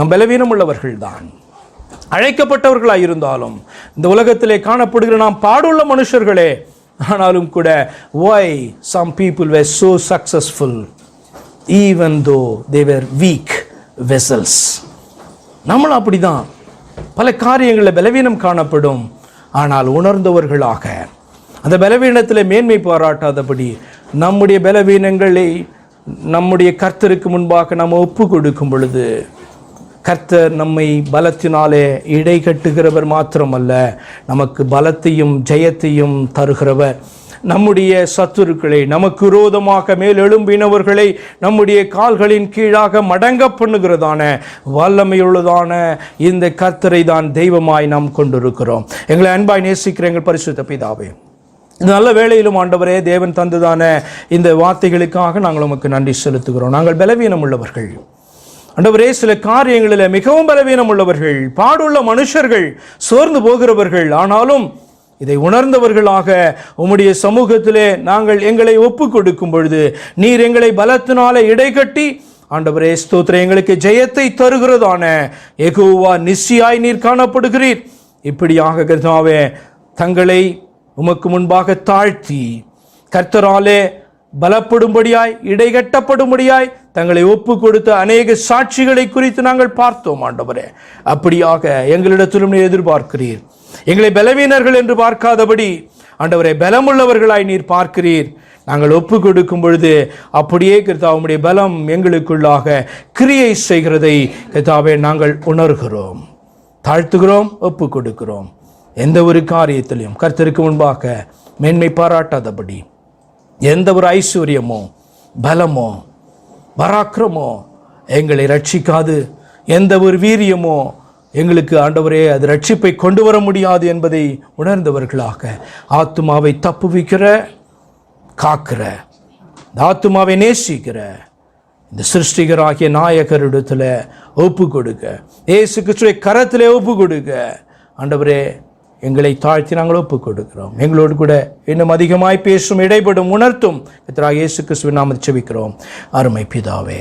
நம் பலவீனம் உள்ளவர்கள் தான் அழைக்கப்பட்டவர்களாக இருந்தாலும் இந்த உலகத்திலே காணப்படுகிற நாம் பாடுள்ள மனுஷர்களே ஆனாலும் கூட why some people were so successful even though they were weak vessels vessels. நம்மளும் அப்படிதான். பல காரியங்களில் பலவீனம் காணப்படும். ஆனால் உணர்ந்தவர்களாக அந்த பலவீனத்தில் மேன்மை பாராட்டாதபடி நம்முடைய பலவீனங்களை நம்முடைய கர்த்தருக்கு முன்பாக நாம் ஒப்பு கொடுக்கும் பொழுது கர்த்தர் நம்மை பலத்தினாலே இடை கட்டுகிறவர் மாத்திரமல்ல நமக்கு பலத்தையும் ஜெயத்தையும் தருகிறவர். நம்முடைய சத்துருக்களை நமக்கு விரோதமாக மேல் எழும்பினவர்களை நம்முடைய கால்களின் கீழாக மடங்க பண்ணுகிறதான வல்லமையுள்ளதான இந்த கர்த்தரை தான் தெய்வமாய் நாம் கொண்டிருக்கிறோம். எங்களை அன்பாய் நேசிக்கிற எங்கள் பரிசுத்த பிதாவே இந்த நல்ல வேளையிலும் ஆண்டவரே தேவன் தந்ததான இந்த வார்த்தைகளுக்காக நாங்கள் உமக்கு நன்றி செலுத்துகிறோம். நாங்கள் பலவீனம் உள்ளவர்கள் அண்டவரே சில காரியங்களில் மிகவும் பலவீனம் உள்ளவர்கள் பாடுள்ள மனுஷர்கள் சோர்ந்து போகிறவர்கள். ஆனாலும் இதை உணர்ந்தவர்களாக உம்முடைய சமூகத்திலே நாங்கள் எங்களை ஒப்பு கொடுக்கும் பொழுது நீர் எங்களை பலத்தினால இடைகட்டி ஆண்டவரே ஸ்தோத்திர எங்களுக்கு ஜெயத்தை தருகிறதான எகுவா நிச்சயாய் நீர் காணப்படுகிறீர். இப்படியாக கர்த்தாவே தங்களை உமக்கு முன்பாக தாழ்த்தி கர்த்தராலே பலப்படும்படியாய் இடைகட்டப்படும்படியாய் தங்களை ஒப்பு கொடுத்த அநேக சாட்சிகளை குறித்து நாங்கள் பார்த்தோம் ஆண்டவரே. அப்படியாக எங்களிடத்திலும் நீர் எதிர்பார்க்கிறீர். எங்களை பலவீனர்கள் என்று பார்க்காதபடி ஆண்டவரை பலமுள்ளவர்களாய் நீர் பார்க்கிறீர். நாங்கள் ஒப்பு கொடுக்கும் பொழுது அப்படியே கர்த்தாவுடைய பலம் எங்களுக்குள்ளாக கிரியை செய்கிறதை கிருத்தாவே நாங்கள் உணர்கிறோம். தாழ்த்துகிறோம் ஒப்பு கொடுக்கிறோம் எந்த ஒரு காரியத்திலையும் கருத்தருக்கு முன்பாக மேன்மை பாராட்டாதபடி எந்த ஒரு ஐஸ்வர்யமோ பலமோ பராக்கிரமோ? எங்களை ரட்சிக்காது எந்த ஒரு வீரியமோ? எங்களுக்கு ஆண்டவரே அது ரட்சிப்பை கொண்டு வர முடியாது என்பதை உணர்ந்தவர்களாக. ஆத்துமாவை தப்புவிக்கிற காக்கிற இந்த ஆத்துமாவை நேசிக்கிற இந்த சிருஷ்டிகராகிய நாயகரிடத்தில் ஒப்பு கொடுக்க ஏசு கிறிஸ்துவை கரத்தில் ஒப்பு கொடுக்க ஆண்டவரே எங்களை தாழ்த்தி நாங்கள் ஒப்புக் கொடுக்கிறோம் எங்களோடு கூட இன்னும் அதிகமாய் பேசும் இடைப்படும் உணர்த்தும் எத்தனாக இயேசு கிறிஸ்துவின் நாமத்தை செபிக்கிறோம். அருமை பிதாவே.